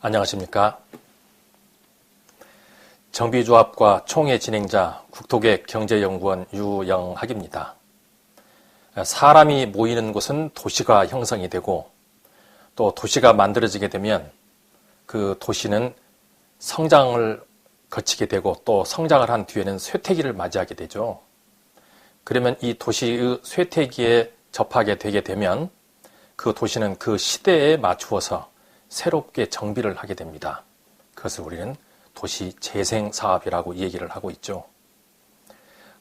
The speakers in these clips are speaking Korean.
안녕하십니까. 정비조합과 총회 진행자 국토계 경제연구원 유영학입니다. 사람이 모이는 곳은 도시가 형성이 되고 또 도시가 만들어지게 되면 그 도시는 성장을 거치게 되고 또 성장을 한 뒤에는 쇠퇴기를 맞이하게 되죠. 그러면 이 도시의 쇠퇴기에 접하게 되게 되면 그 도시는 그 시대에 맞추어서 새롭게 정비를 하게 됩니다. 그것을 우리는 도시 재생 사업이라고 얘기를 하고 있죠.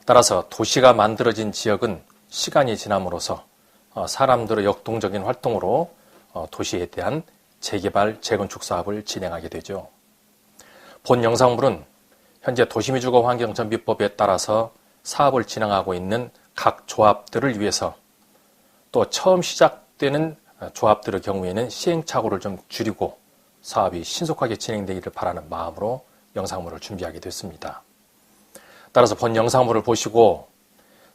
따라서 도시가 만들어진 지역은 시간이 지남으로써 어, 사람들의 역동적인 활동으로 어, 도시에 대한 재개발, 재건축 사업을 진행하게 되죠. 본 영상물은 현재 도시미주거 환경전비법에 따라서 사업을 진행하고 있는 각 조합들을 위해서 또 처음 시작되는 조합들의 경우에는 시행착오를 좀 줄이고 사업이 신속하게 진행되기를 바라는 마음으로 영상물을 준비하게 됐습니다. 따라서 본 영상물을 보시고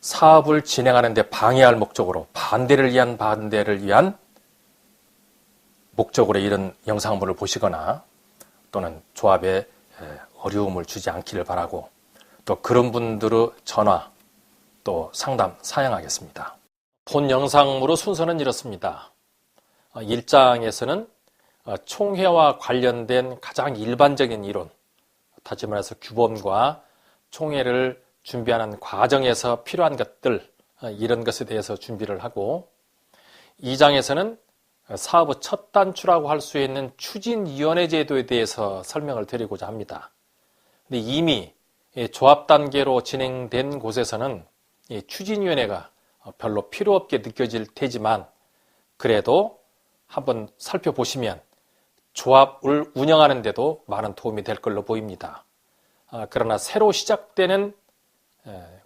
사업을 진행하는 데 방해할 목적으로 반대를 위한 반대를 위한 목적으로 이런 영상물을 보시거나 또는 조합에 어려움을 주지 않기를 바라고 또 그런 분들의 전화 또 상담 사양하겠습니다. 본 영상물의 순서는 이렇습니다. 1장에서는 어, 어, 총회와 관련된 가장 일반적인 이론, 다시 말해서 규범과 총회를 준비하는 과정에서 필요한 것들, 어, 이런 것에 대해서 준비를 하고, 2장에서는 사업의 첫 단추라고 할 수 있는 추진위원회 제도에 대해서 설명을 드리고자 합니다. 근데 이미 조합 단계로 진행된 곳에서는 추진위원회가 별로 필요 없게 느껴질 테지만 그래도 한번 살펴보시면 조합을 운영하는 데도 많은 도움이 될 걸로 보입니다. 아, 그러나 새로 시작되는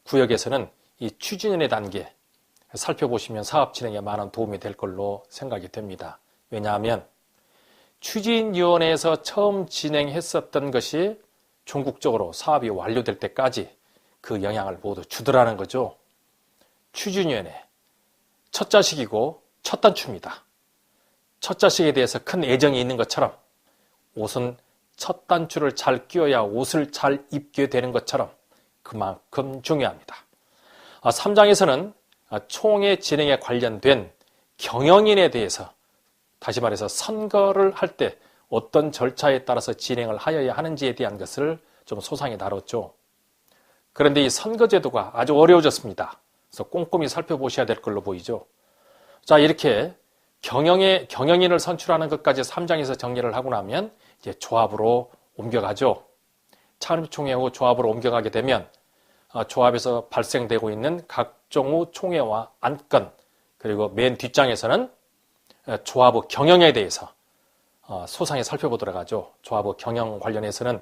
구역에서는 이 추진의 단계 살펴보시면 사업 진행에 많은 도움이 될 걸로 생각이 됩니다. 왜냐하면 추진위원회에서 처음 진행했었던 것이 전국적으로 사업이 완료될 때까지 그 영향을 모두 주더라는 거죠. 추진위원회 첫 자식이고 첫 단추입니다. 첫 자식에 대해서 큰 애정이 있는 것처럼 옷은 첫 단추를 잘 끼워야 옷을 잘 입게 되는 것처럼 그만큼 중요합니다. 3장에서는 아, 아, 총회 진행에 관련된 경영인에 대해서 다시 말해서 선거를 할 때 어떤 절차에 따라서 진행을 하여야 하는지에 대한 것을 좀 소상히 다뤘죠. 그런데 이 선거제도가 아주 어려워졌습니다. 그래서 꼼꼼히 살펴보셔야 될 걸로 보이죠. 자, 이렇게 경영의, 경영인을 선출하는 것까지 3장에서 정리를 하고 나면 이제 조합으로 옮겨가죠. 창립총회 후 조합으로 옮겨가게 되면 어, 조합에서 발생되고 있는 각종의 총회와 안건 그리고 맨 뒷장에서는 어, 조합의 경영에 대해서 어, 소상히 살펴보도록 하죠. 조합의 경영 관련해서는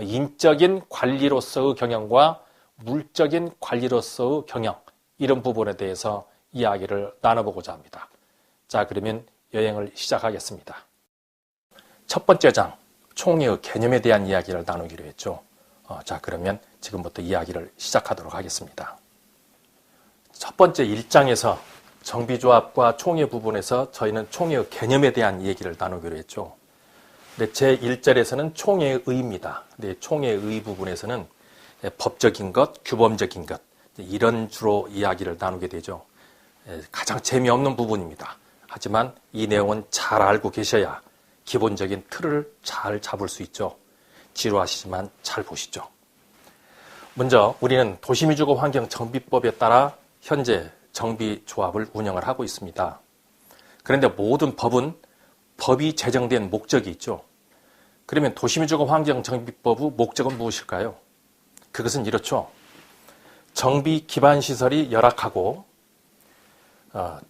인적인 관리로서의 경영과 물적인 관리로서의 경영 이런 부분에 대해서 이야기를 나눠보고자 합니다. 자, 그러면 여행을 시작하겠습니다. 첫 번째 장, 총회의 개념에 대한 이야기를 나누기로 했죠. 어, 자, 그러면 지금부터 이야기를 시작하도록 하겠습니다. 첫 번째 1장에서 정비조합과 총회 부분에서 저희는 총회의 개념에 대한 얘기를 나누기로 했죠. 근데 제 1절에서는 총회의 의입니다. 근데 총회의 의 부분에서는 법적인 것, 규범적인 것, 이런 주로 이야기를 나누게 되죠. 가장 재미없는 부분입니다. 하지만 이 내용은 잘 알고 계셔야 기본적인 틀을 잘 잡을 수 있죠. 지루하시지만 잘 보시죠. 먼저 우리는 도시미주거 환경 정비법에 따라 현재 정비 조합을 운영을 하고 있습니다. 그런데 모든 법은 법이 제정된 목적이 있죠. 그러면 도시미주거 환경 정비법의 목적은 무엇일까요? 그것은 이렇죠. 정비 기반 시설이 열악하고 어,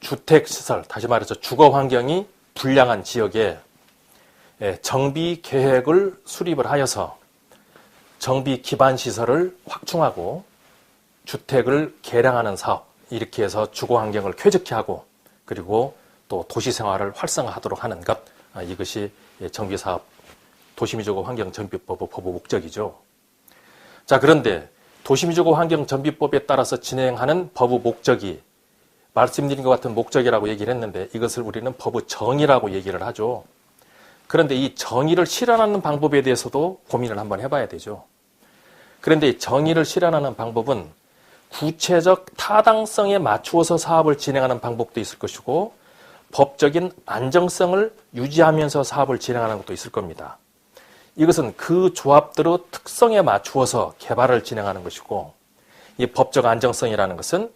주택 시설, 다시 말해서 주거 환경이 불량한 지역에 예, 정비 계획을 수립을 하여서 정비 기반 시설을 확충하고 주택을 개량하는 사업 이렇게 해서 주거 환경을 쾌적히 하고 그리고 또 도시 생활을 활성화하도록 하는 것 아, 이것이 예, 정비 사업 도시미주거 환경 정비법의 법의 목적이죠. 자 그런데 도시미주거 환경 정비법에 따라서 진행하는 법의 목적이 말씀드린 것 같은 목적이라고 얘기를 했는데 이것을 우리는 법의 정의라고 얘기를 하죠. 그런데 이 정의를 실현하는 방법에 대해서도 고민을 한번 해봐야 되죠. 그런데 이 정의를 실현하는 방법은 구체적 타당성에 맞추어서 사업을 진행하는 방법도 있을 것이고 법적인 안정성을 유지하면서 사업을 진행하는 것도 있을 겁니다. 이것은 그 조합들의 특성에 맞추어서 개발을 진행하는 것이고 이 법적 안정성이라는 것은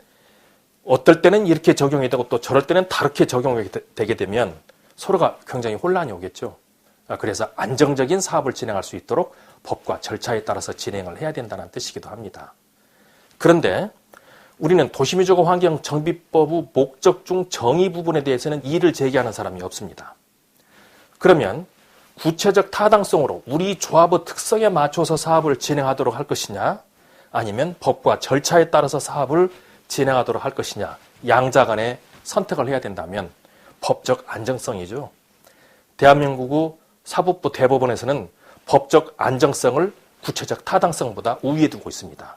어떨 때는 이렇게 적용이 되고 또 저럴 때는 다르게 적용이 되- 되게 되면 서로가 굉장히 혼란이 오겠죠. 아, 그래서 안정적인 사업을 진행할 수 있도록 법과 절차에 따라서 진행을 해야 된다는 뜻이기도 합니다. 그런데 우리는 도시민주화 환경 정비법의 목적 중 정의 부분에 대해서는 이의를 제기하는 사람이 없습니다. 그러면 구체적 타당성으로 우리 조합의 특성에 맞춰서 사업을 진행하도록 할 것이냐 아니면 법과 절차에 따라서 사업을 진행하도록 할 것이냐 양자 간에 선택을 해야 된다면 법적 안정성이죠. 대한민국의 사법부 대법원에서는 법적 안정성을 구체적 타당성보다 우위에 두고 있습니다.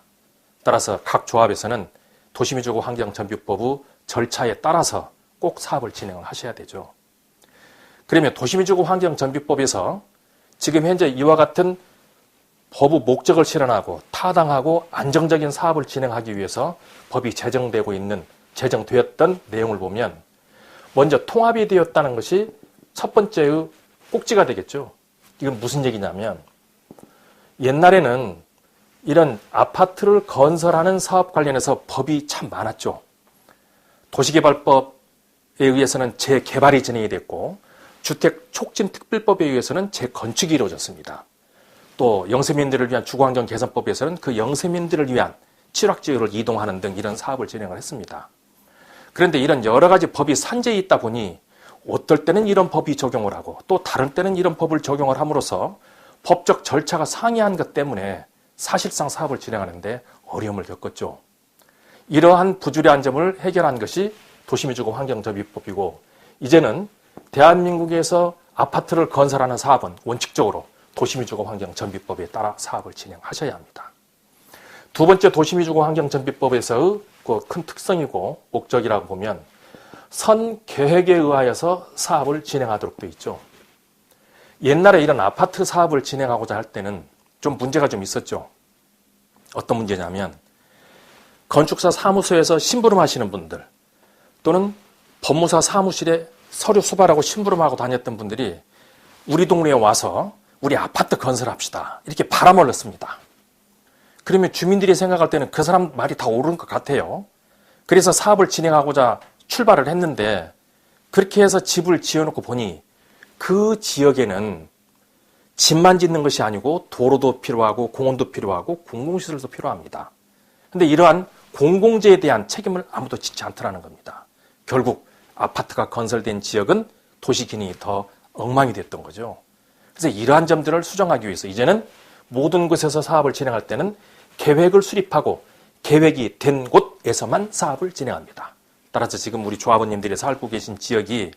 따라서 각 조합에서는 도시민주화 환경전비법의 절차에 따라서 꼭 사업을 진행을 하셔야 되죠. 그러면 도시민주화 환경전비법에서 지금 현재 이와 같은 법의 목적을 실현하고 타당하고 안정적인 사업을 진행하기 위해서 법이 제정되고 있는 제정되었던 내용을 보면 먼저 통합이 되었다는 것이 첫 번째의 꼭지가 되겠죠. 이건 무슨 얘기냐면 옛날에는 이런 아파트를 건설하는 사업 관련해서 법이 참 많았죠. 도시개발법에 의해서는 재개발이 진행이 됐고 주택 촉진 특별법에 의해서는 재건축이 이루어졌습니다. 또 영세민들을 위한 주거환경 개선법에서는 그 영세민들을 위한 칠학지역을 이동하는 등 이런 사업을 진행을 했습니다. 그런데 이런 여러 가지 법이 산재해 있다 보니 어떨 때는 이런 법이 적용을 하고 또 다른 때는 이런 법을 적용을 함으로써 법적 절차가 상이한 것 때문에 사실상 사업을 진행하는데 어려움을 겪었죠. 이러한 부주의한 점을 해결한 것이 도시민주화 환경정비법이고 이제는 대한민국에서 아파트를 건설하는 사업은 원칙적으로 도시민주화 환경 정비법에 따라 사업을 진행하셔야 합니다. 두 번째 도시민주화 환경 정비법에서의 그 큰 특성이고 목적이라고 보면 선 계획에 의하여서 사업을 진행하도록 되어 있죠. 옛날에 이런 아파트 사업을 진행하고자 할 때는 좀 문제가 좀 있었죠. 어떤 문제냐면 건축사 사무소에서 심부름 하시는 분들 또는 법무사 사무실에 서류 수발하고 심부름하고 다녔던 분들이 우리 동네에 와서 우리 아파트 건설합시다. 이렇게 바람을 넣습니다. 그러면 주민들이 생각할 때는 그 사람 말이 다 옳은 것 같아요. 그래서 사업을 진행하고자 출발을 했는데 그렇게 해서 집을 지어놓고 보니 그 지역에는 집만 짓는 것이 아니고 도로도 필요하고 공원도 필요하고 공공시설도 필요합니다. 근데 이러한 공공재에 대한 책임을 아무도 짓지 않더라는 겁니다. 결국 아파트가 건설된 지역은 도시 기능이 더 엉망이 됐던 거죠. 그래서 이러한 점들을 수정하기 위해서 이제는 모든 곳에서 사업을 진행할 때는 계획을 수립하고 계획이 된 곳에서만 사업을 진행합니다. 따라서 지금 우리 조합원님들이 살고 계신 지역이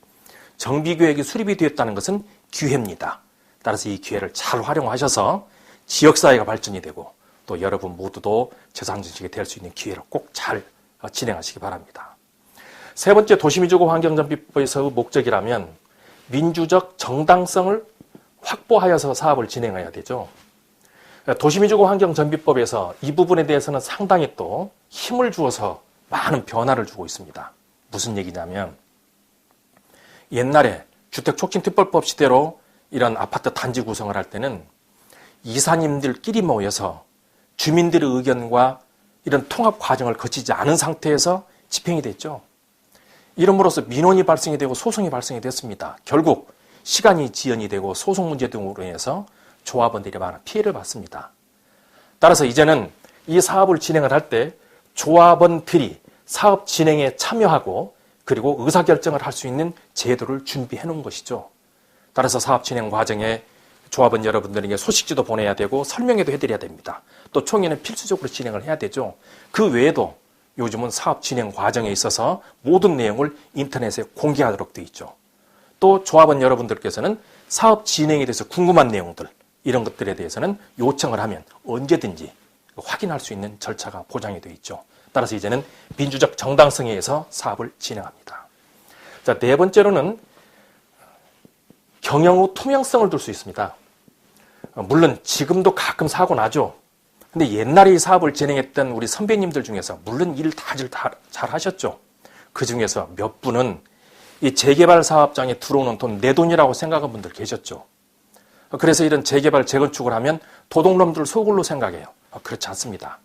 정비계획이 수립이 되었다는 것은 기회입니다. 따라서 이 기회를 잘 활용하셔서 지역사회가 발전이 되고 또 여러분 모두도 재산정책이 될 수 있는 기회를 꼭 잘 진행하시기 바랍니다. 세 번째 도시민주화 환경정비법에서의 목적이라면 민주적 정당성을 확보하여서 사업을 진행해야 되죠. 도시민주화 환경정비법에서 이 부분에 대해서는 상당히 또 힘을 주어서 많은 변화를 주고 있습니다. 무슨 얘기냐면 옛날에 주택촉진특별법 시대로 이런 아파트 단지 구성을 할 때는 이사님들끼리 모여서 주민들의 의견과 이런 통합 과정을 거치지 않은 상태에서 집행이 됐죠. 이름으로써 민원이 발생이 되고 소송이 발생이 됐습니다. 결국 시간이 지연이 되고 소송 문제 등으로 인해서 조합원들이 많은 피해를 받습니다. 따라서 이제는 이 사업을 진행을 할 때 조합원들이 사업 진행에 참여하고 그리고 의사결정을 할 수 있는 제도를 준비해 놓은 것이죠. 따라서 사업 진행 과정에 조합원 여러분들에게 소식지도 보내야 되고 설명회도 해드려야 됩니다. 또 총회는 필수적으로 진행을 해야 되죠. 그 외에도 요즘은 사업 진행 과정에 있어서 모든 내용을 인터넷에 공개하도록 되어 있죠. 또 조합원 여러분들께서는 사업 진행에 대해서 궁금한 내용들 이런 것들에 대해서는 요청을 하면 언제든지 확인할 수 있는 절차가 보장이 되어 있죠. 따라서 이제는 민주적 정당성에 의해서 사업을 진행합니다. 자, 네 번째로는 경영 후 투명성을 둘 수 있습니다. 어, 물론 지금도 가끔 사고 나죠. 근데 옛날에 이 사업을 진행했던 우리 선배님들 중에서 물론 일 다들 잘 하셨죠. 그 중에서 몇 분은 이 재개발 사업장에 들어오는 돈 내 돈이라고 생각한 분들 계셨죠. 그래서 이런 재개발 재건축을 하면 도둑놈들 속을로 생각해요. 아, 그렇지 않습니다.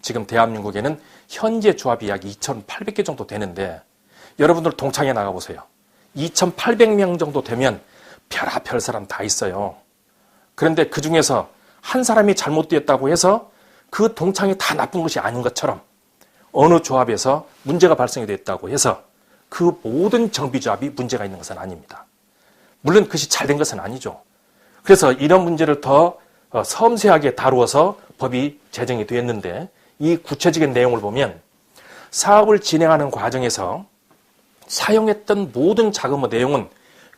지금 대한민국에는 현재 조합이 약 2,800개 정도 되는데 여러분들 동창회 나가 보세요. 2,800명 정도 되면 별하별 사람 다 있어요. 그런데 그 중에서 한 사람이 잘못되었다고 해서 그 동창이 다 나쁜 것이 아닌 것처럼 어느 조합에서 문제가 발생이 됐다고 해서 그 모든 정비조합이 문제가 있는 것은 아닙니다. 물론 그것이 잘 된 것은 아니죠. 그래서 이런 문제를 더 어, 섬세하게 다루어서 법이 제정이 되었는데 이 구체적인 내용을 보면 사업을 진행하는 과정에서 사용했던 모든 자금의 내용은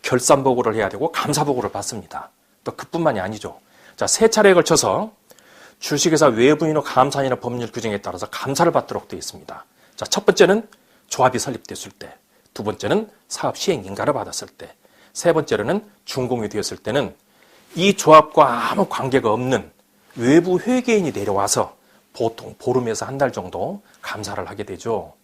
결산 보고를 해야 되고 감사 보고를 받습니다. 또 그뿐만이 아니죠. 자, 세 차례에 걸쳐서 주식회사 외부인의 감사인이나 법률 규정에 따라서 감사를 받도록 되어 있습니다. 자, 첫 번째는 조합이 설립됐을 때, 두 번째는 사업 시행 인가를 받았을 때, 세 번째로는 준공이 되었을 때는 이 조합과 아무 관계가 없는 외부 회계인이 내려와서 보통 보름에서 한 달 정도 감사를 하게 되죠.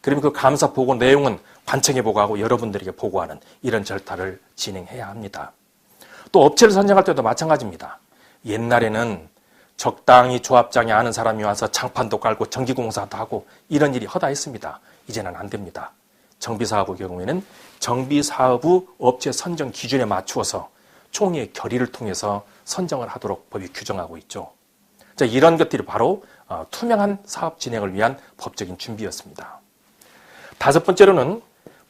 그러면 그 감사 보고 내용은 관청에 보고하고 여러분들에게 보고하는 이런 절차를 진행해야 합니다. 또 업체를 선정할 때도 마찬가지입니다. 옛날에는 적당히 조합장에 아는 사람이 와서 장판도 깔고 전기공사도 하고 이런 일이 허다했습니다. 이제는 안 됩니다. 정비사업의 경우에는 정비사업의 업체 선정 기준에 맞추어서 총리의 결의를 통해서 선정을 하도록 법이 규정하고 있죠. 자, 이런 것들이 바로 어, 투명한 사업 진행을 위한 법적인 준비였습니다. 다섯 번째로는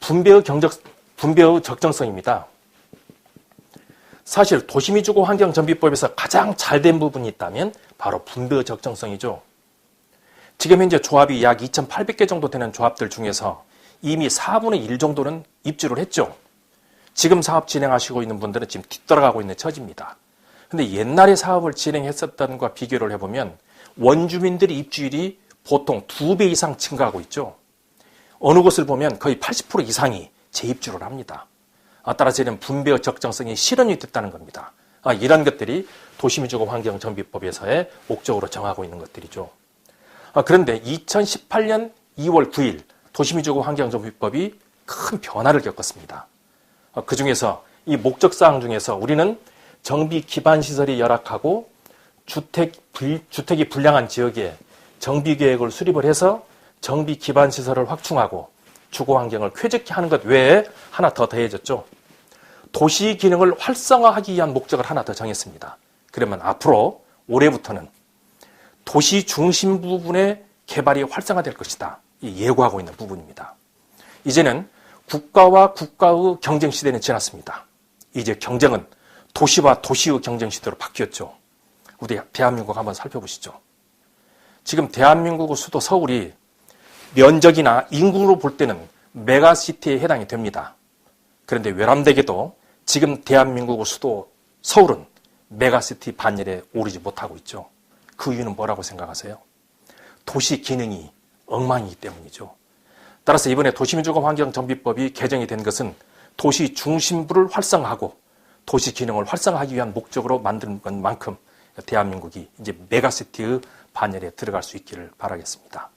분배의 경적, 분배의 적정성입니다. 사실 도시미주거 환경전비법에서 가장 잘 된 부분이 있다면 바로 분배의 적정성이죠. 지금 현재 조합이 약 2,800개 정도 되는 조합들 중에서 이미 4분의 1 정도는 입주를 했죠. 지금 사업 진행하시고 있는 분들은 지금 뒤떨어가고 있는 처지입니다. 근데 옛날에 사업을 진행했었던 것과 비교를 해보면 원주민들의 입주율이 보통 두배 이상 증가하고 있죠. 어느 곳을 보면 거의 80% 이상이 재입주를 합니다. 아, 따라서 이런 분배의 적정성이 실현이 됐다는 겁니다. 아, 이런 것들이 도시민주거 환경정비법에서의 목적으로 정하고 있는 것들이죠. 아, 그런데 2018년 2월 9일 도시민주거 환경정비법이 큰 변화를 겪었습니다. 그 중에서 이 목적사항 중에서 우리는 정비 기반 시설이 열악하고 주택 주택이 불량한 지역에 정비 계획을 수립을 해서 정비 기반 시설을 확충하고 주거 환경을 쾌적히 하는 것 외에 하나 더 더해졌죠. 도시 기능을 활성화하기 위한 목적을 하나 더 정했습니다. 그러면 앞으로 올해부터는 도시 중심 부분의 개발이 활성화될 것이다. 예고하고 있는 부분입니다. 이제는 국가와 국가의 경쟁 시대는 지났습니다. 이제 경쟁은 도시와 도시의 경쟁 시대로 바뀌었죠. 우리 대한민국 한번 살펴보시죠. 지금 대한민국의 수도 서울이 면적이나 인구로 볼 때는 메가시티에 해당이 됩니다. 그런데 외람되게도 지금 대한민국의 수도 서울은 메가시티 반열에 오르지 못하고 있죠. 그 이유는 뭐라고 생각하세요? 도시 기능이 엉망이기 때문이죠. 따라서 이번에 도시민주거 환경정비법이 개정이 된 것은 도시 중심부를 활성화하고 도시 기능을 활성화하기 위한 목적으로 만든 것만큼 대한민국이 이제 메가시티의 반열에 들어갈 수 있기를 바라겠습니다.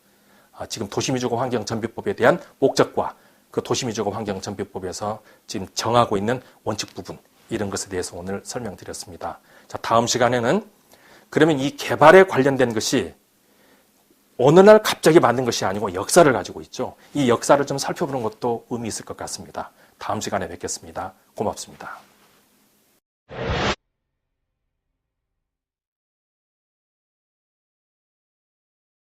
아, 지금 도시민주거 환경정비법에 대한 목적과 그 도시민주거 환경정비법에서 지금 정하고 있는 원칙 부분 이런 것에 대해서 오늘 설명드렸습니다. 자, 다음 시간에는 그러면 이 개발에 관련된 것이 어느 날 갑자기 만든 것이 아니고 역사를 가지고 있죠. 이 역사를 좀 살펴보는 것도 의미 있을 것 같습니다. 다음 시간에 뵙겠습니다. 고맙습니다.